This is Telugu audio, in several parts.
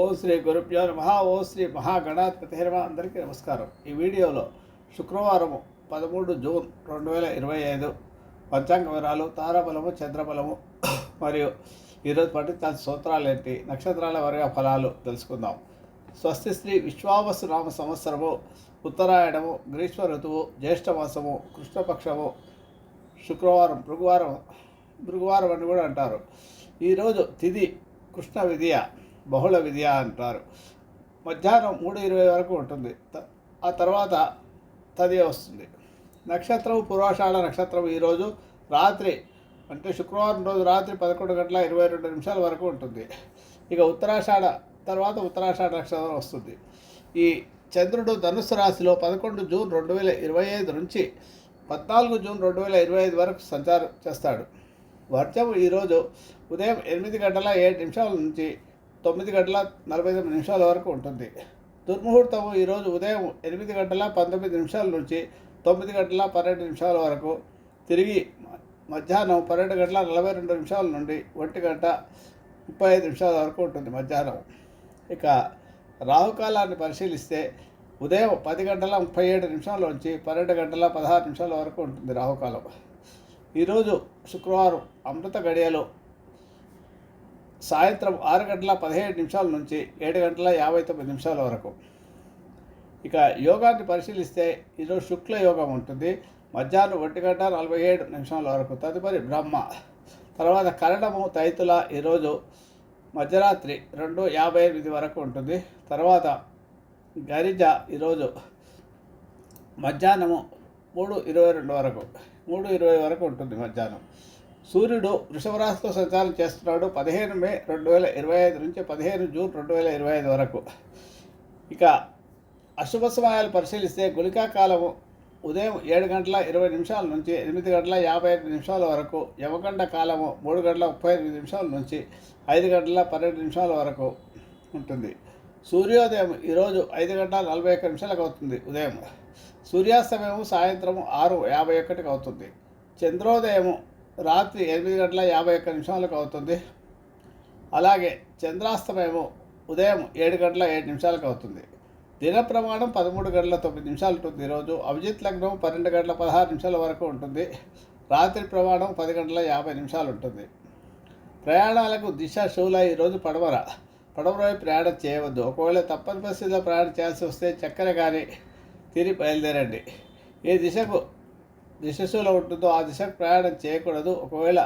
ఓ శ్రీ గురుభ్యో నమ. ఓ శ్రీ మహాగణాధిపతి అందరికీ నమస్కారం. ఈ వీడియోలో శుక్రవారము పదమూడు జూన్ రెండు వేల ఇరవై ఐదు పంచాంగ వివరాలు తారాబలము చంద్రబలము మరియు ఈరోజు పఠించాల్సిన సూత్రాలు ఏంటి నక్షత్రాల వారిగా ఫలాలు తెలుసుకుందాం. స్వస్తి శ్రీ విశ్వావసు నామ సంవత్సరము ఉత్తరాయణము గ్రీష్మ ఋతువు జ్యేష్ఠమాసము కృష్ణపక్షము శుక్రవారం భృగువారం భృగువారం అని కూడా అంటారు. ఈరోజు తిది కృష్ణ విద్య బహుళ విద్య అంటారు. మధ్యాహ్నం మూడు ఇరవై వరకు ఉంటుంది. త- ఆ తర్వాత తదే వస్తుంది. నక్షత్రం పూర్వాషాఢ నక్షత్రం ఈరోజు రాత్రి అంటే శుక్రవారం రోజు రాత్రి పదకొండు గంటల ఇరవై రెండు నిమిషాల వరకు ఉంటుంది. ఇక ఉత్తరాషాఢ తర్వాత ఉత్తరాషాఢ నక్షత్రం వస్తుంది. ఈ చంద్రుడు ధనుసు రాశిలో పదకొండు జూన్ రెండు వేల ఇరవై ఐదు నుంచి పద్నాలుగు జూన్ రెండు వేల ఇరవై ఐదు వరకు సంచారం చేస్తాడు. వర్షం ఈరోజు ఉదయం ఎనిమిది గంటల ఏడు నిమిషాల నుంచి తొమ్మిది గంటల నలభై తొమ్మిది నిమిషాల వరకు ఉంటుంది. దుర్ముహూర్తం ఈరోజు ఉదయం ఎనిమిది గంటల పంతొమ్మిది నిమిషాల నుంచి తొమ్మిది గంటల పన్నెండు నిమిషాల వరకు తిరిగి మధ్యాహ్నం పన్నెండు గంటల నలభై రెండు నిమిషాల నుండి ఒంటి గంట ముప్పై ఐదు నిమిషాల వరకు ఉంటుంది మధ్యాహ్నం. ఇక రాహుకాలాన్ని పరిశీలిస్తే ఉదయం పది గంటల ముప్పై ఏడు నిమిషాల నుంచి పన్నెండు గంటల పదహారు నిమిషాల వరకు ఉంటుంది రాహుకాలం. ఈరోజు శుక్రవారం అమృత గడియలో సాయంత్రం ఆరు గంటల పదిహేడు నిమిషాల నుంచి ఏడు గంటల యాభై తొమ్మిది నిమిషాల వరకు. ఇక యోగాన్ని పరిశీలిస్తే ఈరోజు శుక్ల యోగం ఉంటుంది. మధ్యాహ్నం ఒంటి గంట నలభై ఏడు నిమిషాల వరకు. తదుపరి బ్రహ్మ. తర్వాత కరణము తైతుల ఈరోజు మధ్యరాత్రి రెండు యాభై ఎనిమిది వరకు ఉంటుంది. తర్వాత గరిజ ఈరోజు మధ్యాహ్నము మూడు ఇరవై రెండు వరకు. మూడు ఇరవై వరకు ఉంటుంది మధ్యాహ్నం. సూర్యుడు వృషభరాశితో సంచారం చేస్తున్నాడు పదిహేను మే రెండు వేల ఇరవై ఐదు నుంచి పదిహేను జూన్ రెండు వేల ఇరవై ఐదు వరకు. ఇక అశుభ సమయాలు పరిశీలిస్తే గుళికా కాలము ఉదయం ఏడు గంటల ఇరవై నిమిషాల నుంచి ఎనిమిది గంటల యాభై ఐదు నిమిషాల వరకు యమగండ కాలము మూడు గంటల ముప్పై ఎనిమిది నిమిషాల నుంచి ఐదు గంటల పన్నెండు నిమిషాల వరకు ఉంటుంది. సూర్యోదయం ఈరోజు ఐదు గంటల నలభై ఒక్క నిమిషాలకు అవుతుంది ఉదయం. సూర్యాస్తమయం సాయంత్రం ఆరు యాభై ఒకటికి అవుతుంది. చంద్రోదయము రాత్రి ఎనిమిది గంటల యాభై ఒక్క నిమిషాలకు అవుతుంది. అలాగే చంద్రాస్తమయము ఉదయం ఏడు గంటల ఏడు నిమిషాలకు అవుతుంది. దిన ప్రమాణం పదమూడు గంటల తొమ్మిది నిమిషాలు ఉంటుంది. ఈరోజు అభిజిత్ లగ్నం పన్నెండు గంటల పదహారు నిమిషాల వరకు ఉంటుంది. రాత్రి ప్రమాణం పది గంటల యాభై నిమిషాలు ఉంటుంది. ప్రయాణాలకు దిశ శూల ఈరోజు పడమర. పడమర ప్రయాణం చేయవద్దు. ఒకవేళ తప్పని పరిస్థితిలో ప్రయాణం చేయాల్సి వస్తే చక్కెర కానీ తిరిగి బయలుదేరండి. ఈ దిశకు దిశశూల ఉంటుందో ఆ దిశకు ప్రయాణం చేయకూడదు. ఒకవేళ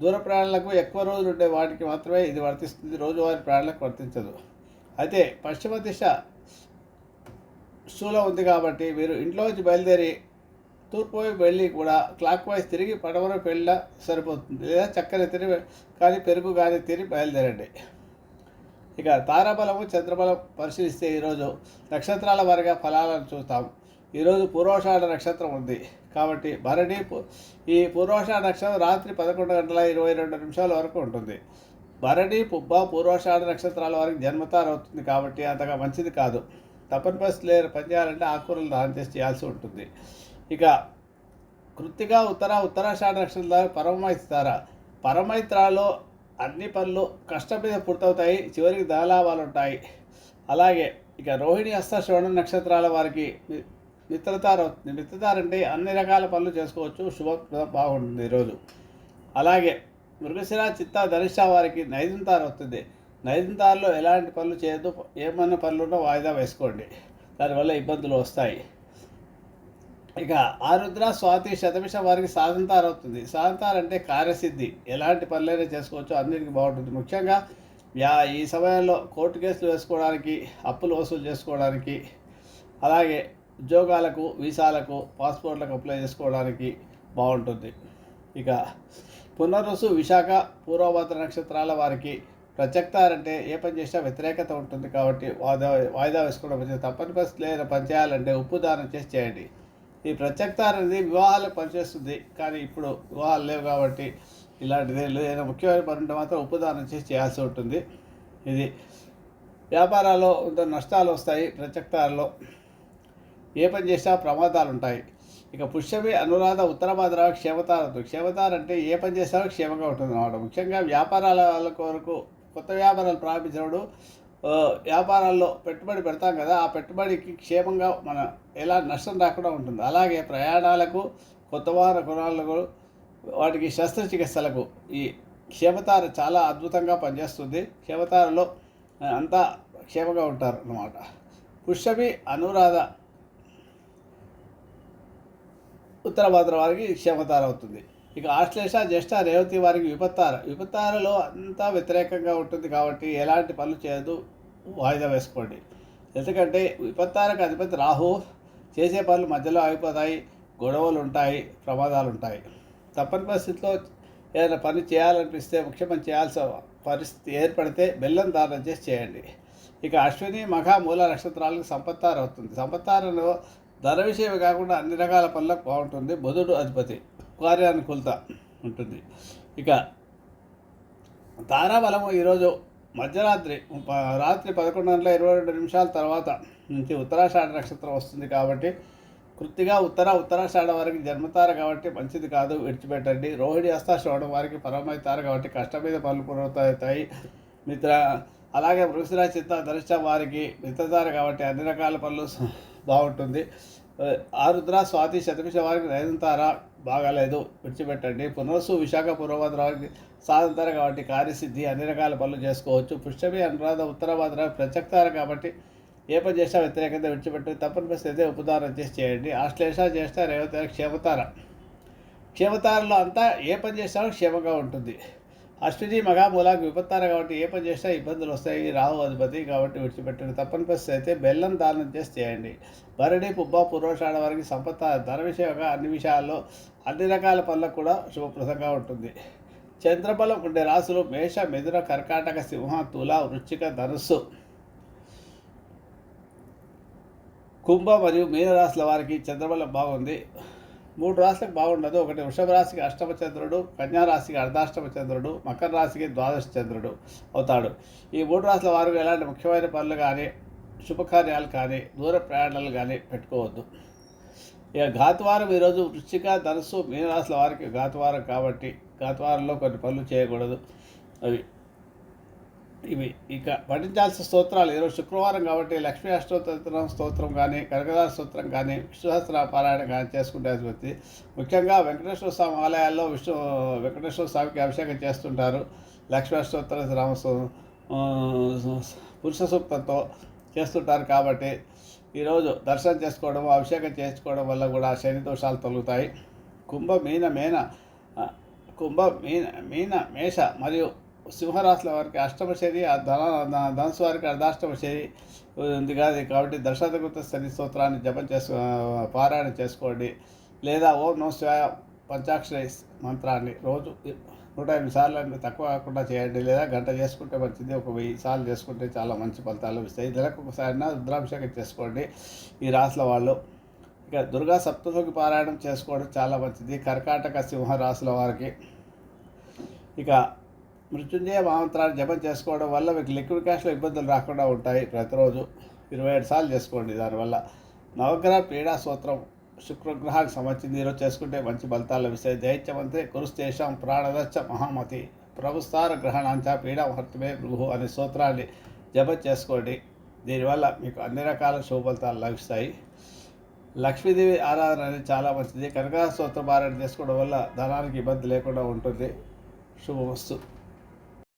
దూర ప్రయాణాలకు ఎక్కువ రోజులు ఉండే వాటికి మాత్రమే ఇది వర్తిస్తుంది. రోజువారీ ప్రయాణాలకు వర్తించదు. అయితే పశ్చిమ దిశ శూల ఉంది కాబట్టి మీరు ఇంట్లోంచి బయలుదేరి తూర్పు వైపు వెళ్ళి కూడా క్లాక్ వైజ్ తిరిగి పడమర వెళ్ళినా సరిపోతుంది. లేదా చక్కెర తిరిగి కానీ పెరుగు కానీ తిరిగి బయలుదేరండి. ఇక తారాబలము చంద్రబలం పరిశీలిస్తే ఈరోజు నక్షత్రాల వారిగా ఫలాలను చూస్తాం. ఈరోజు పూర్వాషాఢ నక్షత్రం ఉంది. కాబట్టి భరణి ఈ పూర్వాషాఢ నక్షత్రం రాత్రి పదకొండు గంటల ఇరవై రెండు నిమిషాల వరకు ఉంటుంది. భరణి పుబ్బ పూర్వాషాఢ నక్షత్రాల వారికి జన్మతారు అవుతుంది కాబట్టి అంతగా మంచిది కాదు. తప్పని పరిస్థితి లేదు పని చేయాలంటే ఆకుకూరలు దానం చేసి చేయాల్సి ఉంటుంది. ఇక కృత్తిగా ఉత్తర ఉత్తరాషాఢ నక్షత్రాలు పరమైతార పరమైత్రాలో అన్ని పనులు కష్టం మీద పూర్తవుతాయి. చివరికి ధనలాభాలు ఉంటాయి. అలాగే ఇక రోహిణి హస్త శ్రవణ నక్షత్రాల వారికి మిత్రతార అవుతుంది మిత్రతార అంటే అన్ని రకాల పనులు చేసుకోవచ్చు. శుభప్రదం బాగుంటుంది ఈరోజు. అలాగే మృగశిర చిత్త ధనిష్ట వారికి నైదంతార అవుతుంది నైదంతారలో ఎలాంటి పనులు చేయొద్దు. ఏమన్నా పనులున్నా వాయిదా వేసుకోండి. దానివల్ల ఇబ్బందులు వస్తాయి. ఇక ఆరుద్ర స్వాతి శతమిష వారికి సాధంతారు అవుతుంది సాధంతారు అంటే కార్యసిద్ధి. ఎలాంటి పనులైనా చేసుకోవచ్చు. అన్నిటికీ బాగుంటుంది. ముఖ్యంగా యా ఈ సమయంలో కోర్టు కేసులు వేసుకోవడానికి అప్పులు వసూలు చేసుకోవడానికి. అలాగే ఉద్యోగాలకు వీసాలకు పాస్పోర్ట్లకు అప్లై చేసుకోవడానికి బాగుంటుంది. ఇక పునరుసు విశాఖ పూర్వభద్ర నక్షత్రాల వారికి ప్రత్యక్తారంటే ఏ పని చేసినా వ్యతిరేకత ఉంటుంది కాబట్టి వాయిదా వాయిదా వేసుకోవడం మంచిది. తప్పని పరిస్థితి లేదా పని చేయాలంటే ఉప్పు దానం చేసి చేయండి. ఈ ప్రత్యక్తార అనేది వివాహాలకు పనిచేస్తుంది. కానీ ఇప్పుడు వివాహాలు లేవు కాబట్టి ఇలాంటిది ఏదైనా ముఖ్యమైన పని ఉంటే మాత్రం ఉప్పు దానం చేసి చేయాల్సి ఉంటుంది. ఇది వ్యాపారాల్లో కొంత నష్టాలు వస్తాయి ప్రత్యక్తారలో ఏ పని చేసినా ప్రమాదాలు ఉంటాయి ఇక పుష్యమి అనురాధ ఉత్తరభద్ర క్షేమతారదు క్షేమతార అంటే ఏ పని చేసినా క్షేమంగా ఉంటుంది అన్నమాట. ముఖ్యంగా వ్యాపారాల కొరకు కొత్త వ్యాపారాలు ప్రారంభించినప్పుడు వ్యాపారాల్లో పెట్టుబడి పెడతాం కదా ఆ పెట్టుబడికి క్షేమంగా మన ఎలా నష్టం రాకుండా ఉంటుంది. అలాగే ప్రయాణాలకు కొత్త వాహన కొనాలకు వాటికి శస్త్రచికిత్సలకు ఈ క్షేమతార చాలా అద్భుతంగా పనిచేస్తుంది. క్షేమతారలో అంతా క్షేమంగా ఉంటారు అన్నమాట పుష్యమి అనురాధ ఉత్తర భాద్ర వారికి క్షేమతార అవుతుంది. ఇక ఆశ్లేష జ్యేష్ఠ రేవతి వారికి విపత్తార. విపత్తారలో అంతా వ్యతిరేకంగా ఉంటుంది కాబట్టి ఎలాంటి పనులు చేయదు వాయిదా వేసుకోండి. ఎందుకంటే విపత్తారకు అధిపతి రాహు చేసే పనులు మధ్యలో ఆగిపోతాయి గొడవలు ఉంటాయి ప్రమాదాలు ఉంటాయి. తప్పని పరిస్థితిలో ఏదైనా పని చేయాలనిపిస్తే ముఖ్యమంత్రి చేయాల్సిన పరిస్థితి ఏర్పడితే బెల్లం దానం చేసి చేయండి. ఇక అశ్విని మఖ మూల నక్షత్రాలకు సంపత్తార అవుతుంది. సంపత్తారలో ధర విషయం కాకుండా అన్ని రకాల పనులకు బాగుంటుంది. బుధుడు అధిపతి కార్యానుకూలత ఉంటుంది. ఇక తారాబలము ఈరోజు మధ్యరాత్రి ప- రాత్రి పదకొండు గంటల ఇరవై రెండు నిమిషాల తర్వాత నుంచి ఉత్తరాషాఢ నక్షత్రం వస్తుంది కాబట్టి కృత్తిగా ఉత్తర ఉత్తరాషాఢ వారికి జన్మతార కాబట్టి మంచిది కాదు. విడిచిపెట్టండి. రోహిణి అస్తాశ్రవణం వారికి పరమవుతారు కాబట్టి కష్టం మీద పనులు పూర్తవుతాయి మిత్ర అలాగే వృషిరా చిత్త ధరిష్ట వారికి మిత్రతార కాబట్టి అన్ని రకాల పనులు బాగుంటుంది. ఆరుద్ర స్వాతి శతభిష వారికి నైదంతార బాగాలేదు. విడిచిపెట్టండి. పునరుసు విశాఖ పూర్వభద్ర వారికి సాధంతార కాబట్టి కార్యసిద్ధి అన్ని రకాల పనులు చేసుకోవచ్చు. పుష్యమి అనురాధ ఉత్తరభద్ర ప్రత్యక్తార కాబట్టి ఏ పని చేసినా వ్యతిరేకంగా విడిచిపెట్టి తప్పని పరిస్థితి ఉపదారం ఉపదానం చేసి చేయండి. ఆశ్లేష జ్యేష్ఠ రేవతార క్షేమతార. క్షేమతారలో అంతా ఏ పని చేసినా క్షేమంగా ఉంటుంది. అశ్విని మగామూలాకు విపత్తార కాబట్టి ఏ పని చేసినా ఇబ్బందులు వస్తాయి. రావు అధిపతి కాబట్టి విడిచిపెట్టండి. తప్పని పరిస్థితి అయితే బెల్లం దానం చేసి చేయండి. భరణి పుబ్బ పూర్వషాఢ వారికి సంపత్త ధన విషయంగా అన్ని విషయాల్లో అన్ని రకాల పనులకు కూడా శుభప్రదంగా ఉంటుంది. చంద్రబలం ఉండే రాసులు మేష మిథున కర్కాటక సింహ తుల వృశ్చిక ధనుస్సు. కుంభ మరియు మీనరాశుల వారికి చంద్రబలం బాగుంది. మూడు రాశులకు బాగుండదు. ఒకటి వృషభ రాశికి అష్టమ చంద్రుడు కన్యా రాశికి అర్ధాష్టమ చంద్రుడు మకర రాశికి ద్వాదశ చంద్రుడు అవుతాడు. ఈ మూడు రాశుల వారు ఎలాంటి ముఖ్యమైన పనులు కానీ శుభకార్యాలు కానీ దూర ప్రయాణాలు కానీ పెట్టుకోవద్దు. ఇక ఘాతువారం ఈరోజు వృశ్చిక ధనుసు మీనరాశుల వారికి ఘాతువారం కాబట్టి ఘాతువారంలో కొన్ని పనులు చేయకూడదు. అవి ఇవి. ఇక పఠించాల్సిన స్తోత్రాలు. ఈరోజు శుక్రవారం కాబట్టి లక్ష్మీ అష్టోత్తరం స్తోత్రం కానీ కనకదార స్తోత్రం కానీ విశ్వసహస్ర పారాయణ కానీ చేసుకుంటే వచ్చి ముఖ్యంగా వెంకటేశ్వర స్వామి ఆలయాల్లో విష్ణు వెంకటేశ్వర స్వామికి అభిషేకం చేస్తుంటారు. లక్ష్మీ అష్టోత్తర రామస్వ పురుష సూక్తంతో చేస్తుంటారు కాబట్టి ఈరోజు దర్శనం చేసుకోవడం అభిషేకం చేసుకోవడం వల్ల కూడా శని దోషాలు తొలుగుతాయి. కుంభ మీన మేన కుంభ మీన మీన మేష మరియు సింహరాశుల వారికి అష్టమ శని ఆ ధన ధనుసు వారికి అర్ధాష్టమ శని ఉంది కాదు. కాబట్టి దర్శనకృత శని స్తోత్రాన్ని జపం చేసు పారాయణ చేసుకోండి. లేదా ఓం నో శివాయ పంచాక్షరి మంత్రాన్ని రోజు నూట ఎనిమిది సార్లు తక్కువ కాకుండా చేయండి. లేదా గంట చేసుకుంటే మంచిది. ఒక వెయ్యి సార్లు చేసుకుంటే చాలా మంచి ఫలితాలు వస్తాయి. నెలకు ఒకసారి రుద్రాభిషేకం చేసుకోండి ఈ రాసుల వాళ్ళు. ఇక దుర్గా సప్తముఖి పారాయణం చేసుకోవడం చాలా మంచిది. కర్కాటక సింహ రాసుల వారికి ఇక మృత్యుంజయ మహామంత్రాన్ని జపం చేసుకోవడం వల్ల మీకు లిక్విడ్ క్యాష్లో ఇబ్బందులు రాకుండా ఉంటాయి ప్రతిరోజు. ఇరవై ఏడు సార్లు చేసుకోండి దానివల్ల. నవగ్రహ పీడా సూత్రం శుక్రగ్రహానికి సంబంధించింది. ఈరోజు చేసుకుంటే మంచి ఫలితాలు లభిస్తాయి. దైత్యమంతే కురుస్తేషం ప్రాణదచ్చ మహామతి. ప్రభుస్తార గ్రహణాంచ పీడా మహత్వమే భృహు అనే సూత్రాన్ని జపం చేసుకోండి. దీనివల్ల మీకు అన్ని రకాల శుభ ఫలితాలు లభిస్తాయి. లక్ష్మీదేవి ఆరాధన అనేది చాలా మంచిది. కనక స్తోత్ర పారాయణ చేసుకోవడం వల్ల ధనానికి ఇబ్బంది లేకుండా ఉంటుంది. శుభమస్తు.